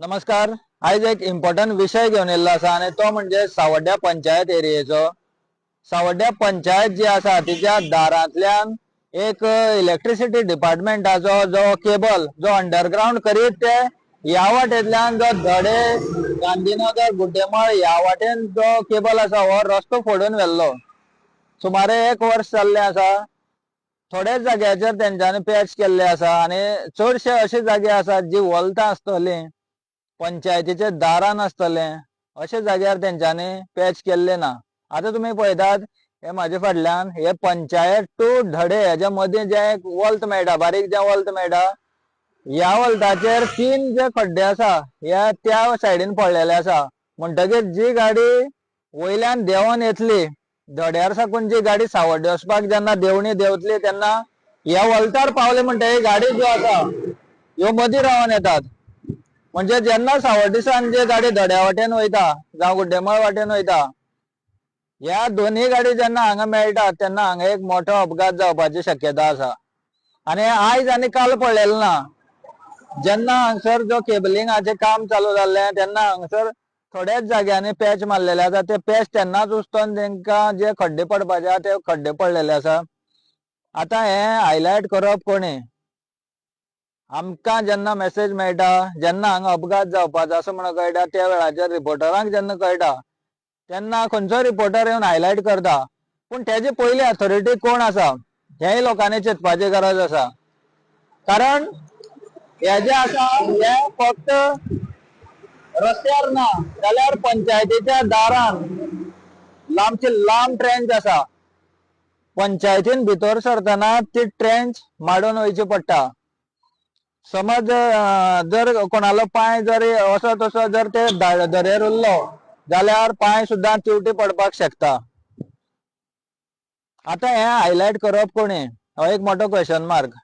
नमस्कार. आयज एक इम्पॉर्टंट विषय घेऊन येयल्लो आसा आणि तो म्हणजे सावड्ड्या पंचायत एरियेचो. सावड्ड्या पंचायत जी आसा तिच्या दारांतल्यान एक इलेक्ट्रिसिटी डिपार्टमेंटाचो जो केबल जो अंडरग्राउंड करीत ते ह्या वाटेंतल्यान जो धडे गांधीनगर गुड्डेमाळ ह्या वाटेन जो केबल आसा हो रस्तो फोडून व्हेल्लो. सुमारे एक वर्ष जाल्लें आसा. थोड्याच जाग्याचेर तेंच्यांनी पॅच केल्ले आसा आणि चडशे अशे जागे आसात जी वलतां आसतली. पंचायतीचे दारान आसतले अशे जाग्यार तेंच्यांनी पॅच केल्ले ना. आता तुम्ही पळयतात हे म्हाजे फाटल्यान हे पंचायत टू धडे. हेच्या मदीं जे एक वल्त मेळटा बारीक जे वल्त मेळटा ह्या वल्ताचेर तीन जे खड्डे आसा ह्या त्या सायडीन पडलेले आसा म्हणटकीर जी गाडी वयल्यान देंवोन येतली धड्यार साकून जी गाडी सावड्डे वचपाक जेन्ना देवणी देंवतली तेन्ना ह्या वल्तार पावले म्हणटकीर गाडी ज्यो आसा ह्यो मदीं रावन येतात. म्हणजे जेन्ना सावड्डेसान जे गाडी धड्या वाटेन वयता जावं गुड्डेमाळ वाटेन वयता ह्या दोन्ही गाडी जेन्ना हांगा मेळटा तेन्ना हांगा एक मोठो अपघात जावपाची शक्यता आसा आणि आयज आनी काल पळयलें ना जेन्ना हांगसर जो केबलिंगाचें काम चालू जाल्लें तेन्ना हांगसर थोड्याच जाग्यांनी पॅच मारलेले आसा ते पॅच तेन्नाच उस्तोन तांकां जे खड्डे पडपाचे आहा ते खड्डे पडलेले आसा आतां हे हायलायट करप कोणी? आमकां जेन्ना मेसेज मेळटा जेन्ना हांगा अपघात जावपाचो असो म्हणून कळटा त्या वेळाचेर रिपोर्टरांक जेन्ना कळटा तेन्ना खंयचो रिपोर्टर येवन हायलायट करता. पूण तेजे पयली अथॉरिटी कोण आसा? हेय लोकांनी चिंतपाची गरज आसा. कारण हे जे आसा हे फक्त रस्त्यार ना जाल्यार पंचायतीच्या दारान लांबची लांब ट्रेंच आसा. पंचायतीन भितर सरतना ती ट्रेंच माडून वयची पडटा. समज जर कोणालो पांय जर असो तसो जर ते दरेर उरलो जाल्यार पांय सुद्दां तिवटी पडपाक शकता. आता हे हायलायट करप कोणी? हो एक मोठो क्वेश्चन मार्क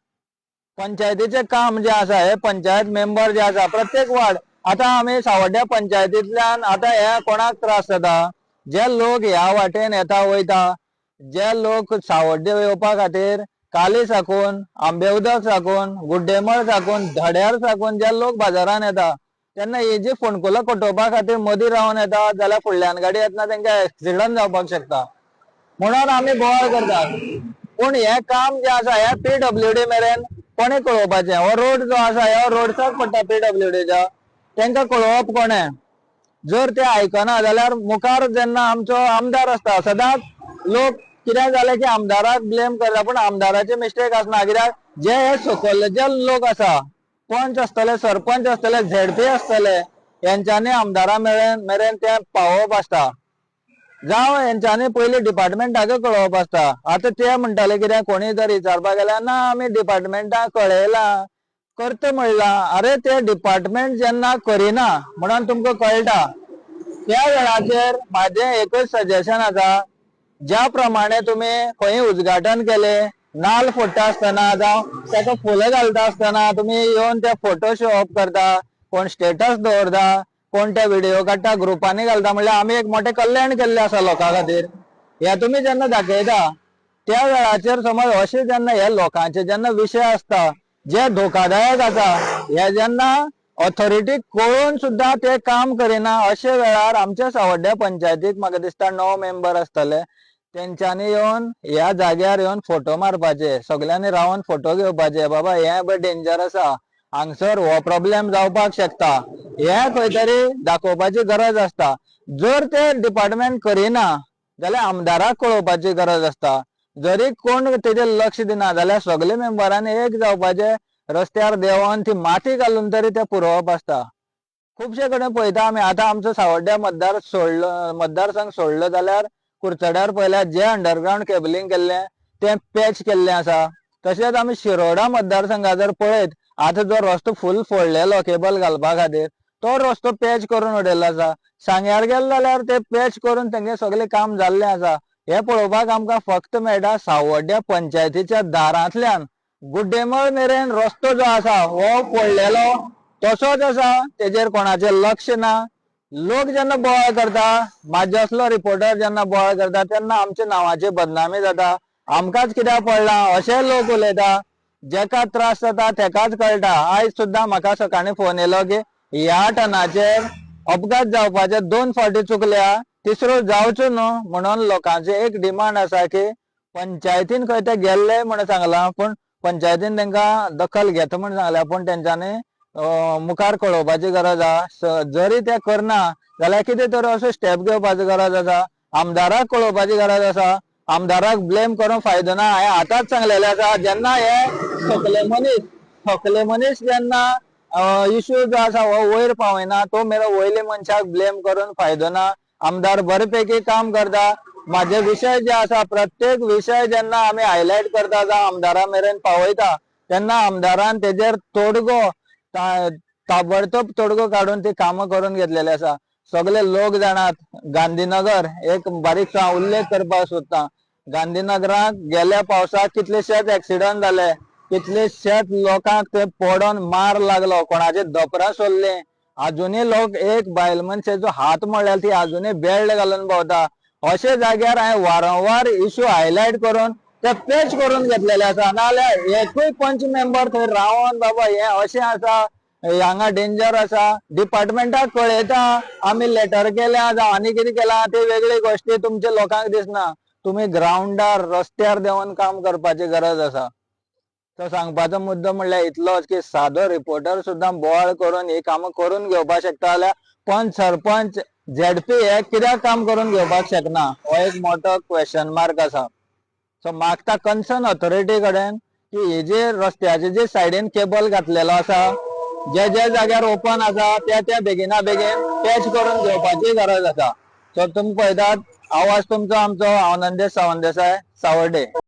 पंचायतीचे काम जे आसा हे पंचायत मेंबर जे आसा प्रत्येक वार्ड आता आमी सावड्ड्या पंचायतींतल्यान आता हे कोणाक त्रास जाता? जे लोक ह्या वाटेन येता वयता जे लोक सावड्डे येवपा खातीर काली साकून आंबे उदक साकून गुड्डेमळ साकून धड्यार साकून जे लोक बाजारांत येता तेन्ना हे जी फोणकुलां कटोवपा खातीर मदीं रावन येता जाल्यार फुडल्यान गाडी येतना तांकां एक्सिडंट जावपाक शकता. म्हणून आमी बोवाळ करतात. पूण हे काम जे आसा हे डी मेरेन कोणें कळोवपाचें? हो रोड जो आसा हो रोडसाक पडटा पी डब्ल्यू डीच्या तांकां कळोवप कोणें? जर ते आयकना जाल्यार मुखार जेन्ना आमचो आमदार आसता सदांच लोक कितें जालें की आमदाराक ब्लेम करता पूण आमदाराचे मिस्टेक आसना कित्याक जे हे सकयल्ले लोक आसा पंच आसतले सरपंच आसतले झेडपी आसतले यांच्यानी आमदारा मेरेन मेरेन ते पावोवप आसता जावं हेंच्यांनी पयलीं डिपार्टमेंटाक कळोवप आसता आतां ते म्हणटाले कितें कोणी जर विचारपाक गेल्यार ना आमी डिपार्टमेंटाक कळयलां करता म्हणलां अरे ते डिपार्टमेंट जेन्ना करिना म्हणून तुमकां कळटा. त्या वेळाचेर म्हाजें एकच सजेशन आसा ज्या प्रमाणे तुमी खंय उद्घाटन केले नाल्ल फोडटा आसतना जावं ताका फुलां घालता आसतना तुमी येवन ते फोटो शो ऑफ करता कोण स्टेटस दवरता कोण ते व्हिडिओ काडटा ग्रुपांनी घालता म्हणल्यार आमी एक मोठें कल्याण केल्लें आसा लोकां खातीर हे तुमी जेन्ना दाखयता त्या वेळाचेर समज अशें जेन्ना हे लोकांचे जेन्ना विशय आसता जे धोकादायक आसा हे जेन्ना ऑथॉरिटी कळून सुद्दां ते काम करिना अशे वेळार आमच्या सावड्ड्या पंचायतीक म्हाका दिसता णव मेंबर आसतले तेंच्यांनी येवन ह्या जाग्यार येवन फोटो मारपाचे. सगल्यांनी रावन फोटो घेवपाचे बाबा हे बरें डेंजर आसा हांगसर हो प्रॉब्लेम जावपाक शकता. हे खंय तरी दाखोवपाची गरज आसता जर ते डिपार्टमेंट करिना जाल्यार आमदाराक कळोवपाची गरज आसता जरी कोण तेजेर लक्ष दिना जाल्यार सगळे मेंबरांनी एक जावपाचे रस्त्यार देंवोन ती माती घालून तरी ते पुरोवप आसता खुबशे कडेन पळयता आमी. आतां आमचो सावड्ड्या मतदार सोडलो मतदारसंघ सोडलो जाल्यार कुरचड्यार पयल्यार जे अंडरग्राउंड केबलिंग केल्लें तें पॅच केल्लें आसा तशेंच आमी शिरोडा मतदारसंघा जर पळयत आतां जो रस्तो फूल फोडलेलो केबल घालपा खातीर तो रस्तो पॅच करून उडयल्लो आसा सांग्यार गेलो जाल्यार ते पॅच करून तेंगे सगळें काम जाल्लें आसा हे पळोवपाक आमकां फक्त मेळटा सावड्ड्या पंचायतीच्या दारांतल्यान. गुड्डेमळ मेरेन रस्तो जो आसा हो फोडलेलो. तसोच आसा तेजेर कोणाचें लक्ष ना. लोक जेन्ना बोवाळ करता म्हाजे असलो रिपोर्टर जेन्ना बोवाळ करता तेन्ना आमच्या नांवाची बदनामी जाता. आमकांच कित्याक पडला? अशे लोक उलयता जेका त्रास जाता तेकाच कळटा. आयज सुद्दां म्हाका सकाळीं फोन येयलो की ह्या टनाचेर अपघात जावपाचे दोन फावटी चुकल्या तिसरो जावचो न्हू. म्हणून लोकांचे एक डिमांड आसा की पंचायतीन खंय ते गेल्ले म्हणून सांगला पूण पंचायतीन तांकां दखल घेता म्हण सांगल्या पूण तेंच्यांनी मुखार कळोवपाची गरज. आहा जरी ते करना जाल्यार कितें तरी असो स्टेप घेवपाची गरज आसा. आमदाराक कळोवपाची गरज आसा. आमदाराक ब्लेम करून फायदो ना हांवें आतांच सांगलेलें आसा. जेन्ना हे सकले मनीस सकले मनीस जेन्ना इश्यू जो आसा हो वयर पावयना तो मेरो वयले मनशाक ब्लेम करून फायदो ना. आमदार बरे पैकी काम करता. माझे विशय जे आसा प्रत्येक विशय जेन्ना आमी हायलायट करता जावं आमदारा मेरेन पावयता तेन्ना आमदारान तेजेर तोडगो ताबडतोब तोडगो काडून ती कामां करून घेतलेली आसा सगळे लोक जाणात गांधीनगर एक बारीकसा उल्लेख करपाक सोदता गांधीनगरात गेल्या पावसाक कितलेशेच ऍक्सिडंट जाले कितलेशेच लोकांक ते पडोन मार लागलो? कोणाचे दोपरा सोडले? अजुनूय लोक एक बायल मनशेचो हात मोडल्या ती अजुनूय बेल्ट घालून भोंवता. अशे जाग्यार हांवें वारंवार इश्यू हायलायट करून ते पेच करून घेतलेले आसा नाल्यार एकूय पंच मेंबर थंय रावन बाबा हे अशें आसा हांगा डेंजर आसा डिपार्टमेंटाक कळयता आमी लेटर केल्या जावं आनी कितें केलां ते वेगळी गोश्टी तुमच्या लोकांक दिसना तुम्ही ग्राउंडार रस्त्यार देवन काम करपाची गरज आसा तो सांगपाचो मुद्दो म्हणल्यार इतलोच की सादो रिपोर्टर सुद्दां बोवाळ करून ही कामां करून घेवपाक शकता जाल्यार पंच सरपंच झेडपी हे कित्याक काम करून घेवपाक शकना? हो एक मोठो क्वेश्चन मार्क आसा सो मागता कन्सर्न ऑथॉरिटी कडेन की हे जे रस्त्याचे जे सायडीन केबल घातलेलो आसा जे जे जाग्यार ओपन आसा त्या त्या बेगिना बेगीन पॅच करून घेवपाची गरज आसा. सो तुमी पळयतात आवाज तुमचो आमचो आनंदेश सावंतदेसाय सावर्डे